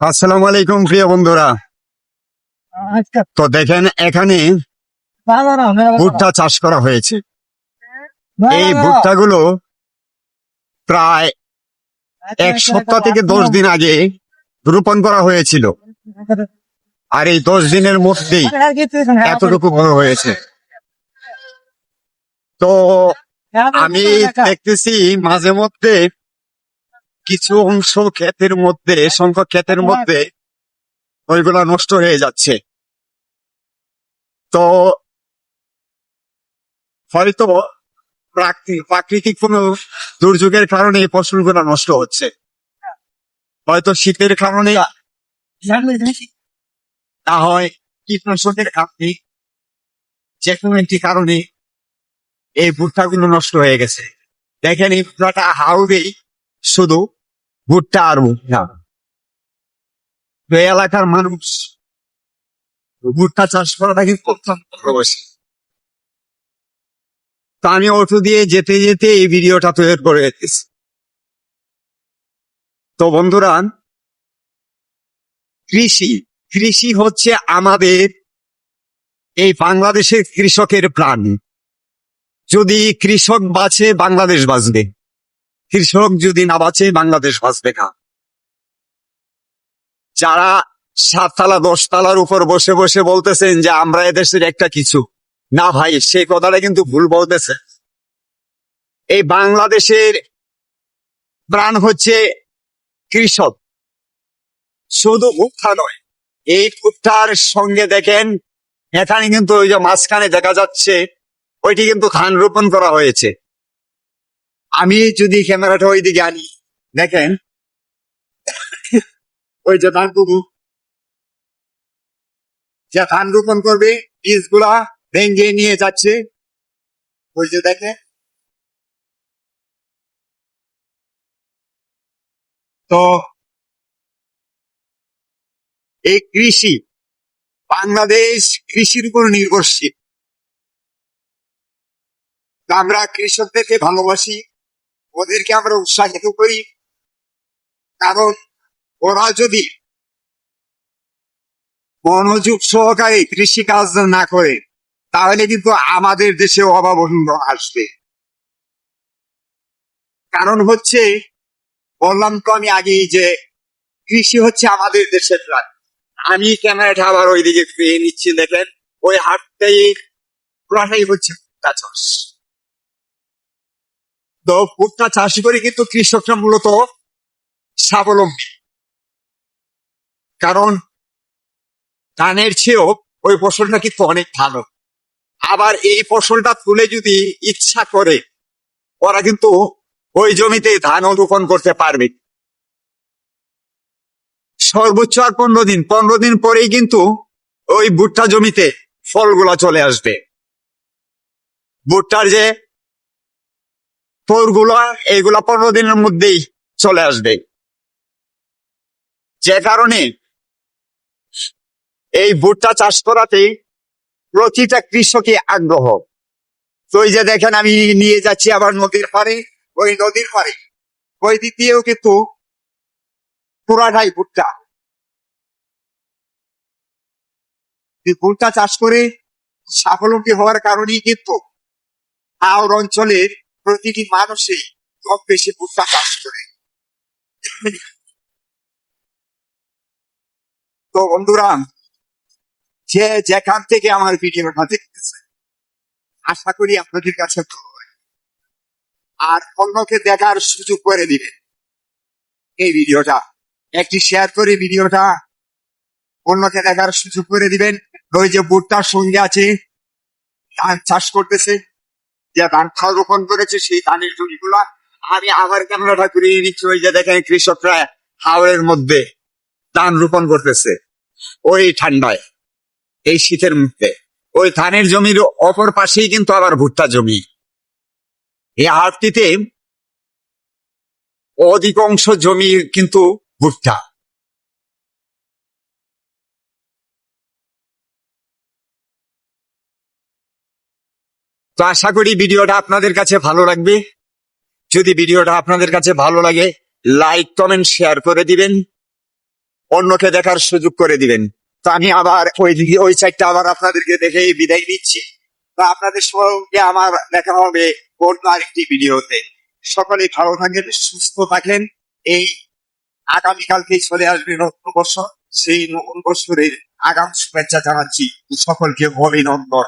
আসসালামু আলাইকুম প্রিয় বন্ধুরা। তো দেখেন এখানে ভুট্টা চাষ করা হয়েছে। এই ভুট্টাগুলো প্রায় এক সপ্তাহ থেকে দশ দিন আগে রোপণ করা হয়েছিল। আর এই দশ দিনের মধ্যেই এতটুকু বড় হয়েছে। তো আমি দেখতেছি মাঝে মধ্যে কিছু অংশ ক্ষেতের মধ্যে সংখ্যক ক্ষেতের মধ্যে ওইগুলা নষ্ট হয়ে যাচ্ছে। তো হয়তো প্রাকৃতিক প্রাকৃতিক কোনো দুর্যোগের কারণে এই ফসলগুলো নষ্ট হচ্ছে। হয়তো শীতের কারণে না হয় কীটনাশকের ঘাটতি যে কোনো একটি কারণে এই ভুট্টাগুলো নষ্ট হয়ে গেছে। দেখেন এই ভুট্টাটা হাউবেই শুধু ভুট্টা আর ভুট্টা এলাকার মানুষ ভুট্টা চাষ করাটা কিন্তু অত্যন্ত ভালোবাসে। তো আমি অটো দিয়ে যেতে যেতে এই ভিডিওটা তৈরি করে দিতেছি তো বন্ধুরা, কৃষি কৃষি হচ্ছে আমাদের এই বাংলাদেশের কৃষকের প্রাণ। যদি কৃষক বাঁচে, বাংলাদেশ বাঁচবে। কৃষক যদি না বাঁচে, বাংলাদেশ বাঁচবে না যারা সাততলা, দশতলার উপর বসে বসে বলতেছেন যে আমরা এদেশের একটা কিছু। না ভাই, সেই কথাটা কিন্তু ভুল বলতেছে। এই বাংলাদেশের প্রাণ হচ্ছে কৃষক। শুধু ভুট্টা নয়, এই ভুট্টার সঙ্গে দেখেন, এখানে কিন্তু ওই যে মাঝখানে দেখা যাচ্ছে ওইটি কিন্তু ধান রোপণ করা হয়েছে। আমি যদি ক্যামেরাটা ওইদিকে আনি, দেখেন। ওই যে ধান কুকু যে ধান রোপণ করবে, বীজগুলা ভেঙে নিয়ে যাচ্ছে। ওই যে দেখে তো এই কৃষি, বাংলাদেশ কৃষির উপর নির্ভরশীল। আমরা কৃষকদেরকে ভালোবাসি, ওদেরকে আমরা উৎসাহিত করি। কারণ ওরা যদি মনোযোগ সহকারে কৃষি কাজ না করে, তাহলে কিন্তু আমাদের দেশে অভাব আসবে। কারণ হচ্ছে, বললাম তো আমি আগেই যে কৃষি হচ্ছে আমাদের দেশের প্রাণ আমি ক্যামেরাটা আবার ওইদিকে পেয়ে নিচ্ছি, দেখেন, ওই হাটটাই পুরাটাই হচ্ছে চাষ তো ভুট্টা চাষি করে কিন্তু কৃষকরা মূলত স্বাবলম্বী। কারণ ধানের চেয়েও ওই ফসলটা কিন্তু অনেক ভালো। আবার এই ফসলটা তুলে যদি ইচ্ছা করে, ওরা কিন্তু ওই জমিতে ধান রোপণ করতে পারবে। সর্বোচ্চ আর পনেরো দিন পনেরো দিন পরেই কিন্তু ওই ভুট্টা জমিতে ফলগুলা চলে আসবে। ভুট্টার যে ফলগুলা এইগুলা পনেরো দিনের মধ্যেই চলে আসবে। যে কারণে এই ভুট্টা চাষ করাতে প্রতিটা কৃষকই আগ্রহ। তো যে দেখেন, আমি নিয়ে যাচ্ছি আবার নদীর পাড়ে, ওই নদীর পাড়ে। ওই দিয়েও কিন্তু পুরাটাই ভুট্টা। ভুট্টা চাষ করে স্বাবলম্বী হওয়ার কারণেই কিন্তু হাওড় অঞ্চলের প্রতিটি মানুষই কম বেশি ভুট্টা চাষ করে। তো বন্ধুরা, যে যেখান থেকে আমার ভিডিওটা দেখতেছে আশা করি আপনাদের কাছে আর অন্যকে দেখার সুযোগ করে দিবেন। এই ভিডিওটা, একটি শেয়ার করে ভিডিওটা, অন্যকে দেখার সুযোগ করে দিবেন। ওই যে ভুট্টার সঙ্গে আছে, ধান চাষ করতেছে। যে খাল রোপণ করেছে, সেই ধানের জমিগুলা আমি আবার ক্যামেরাটা ঘুরিয়ে নিচ্ছি, ওই যে দেখেন কৃষকরা হাওড়ের মধ্যে ধান রোপণ করতেছে। ওই ঠান্ডায়, এই শীতের মধ্যে ওই ধানের জমির অপর পাশেই কিন্তু আবার ভুট্টা জমি। এই হাটটিতে অধিকাংশ জমি কিন্তু ভুট্টা। তো আশা করি ভিডিওটা আপনাদের কাছে ভালো লাগবে। যদি ভিডিওটা আপনাদের কাছে ভালো লাগে লাইক কমেন্ট শেয়ার করে দিবেন। অন্যকে দেখার সুযোগ করে দিবেন। তো আমি আবার ওই ওই সাইডটা আবার আপনাদেরকে দেখে বিদায় নিচ্ছি। তো আপনাদের সঙ্গে আমার দেখা হবে অন্য আরেকটি ভিডিওতে। সকলে ভালো থাকেন, সুস্থ থাকেন। এই আগামীকালকেই চলে আসবে নতুন বছর। সেই নতুন বছরের আগাম শুভেচ্ছা জানাচ্ছি। সকলকে অভিনন্দন।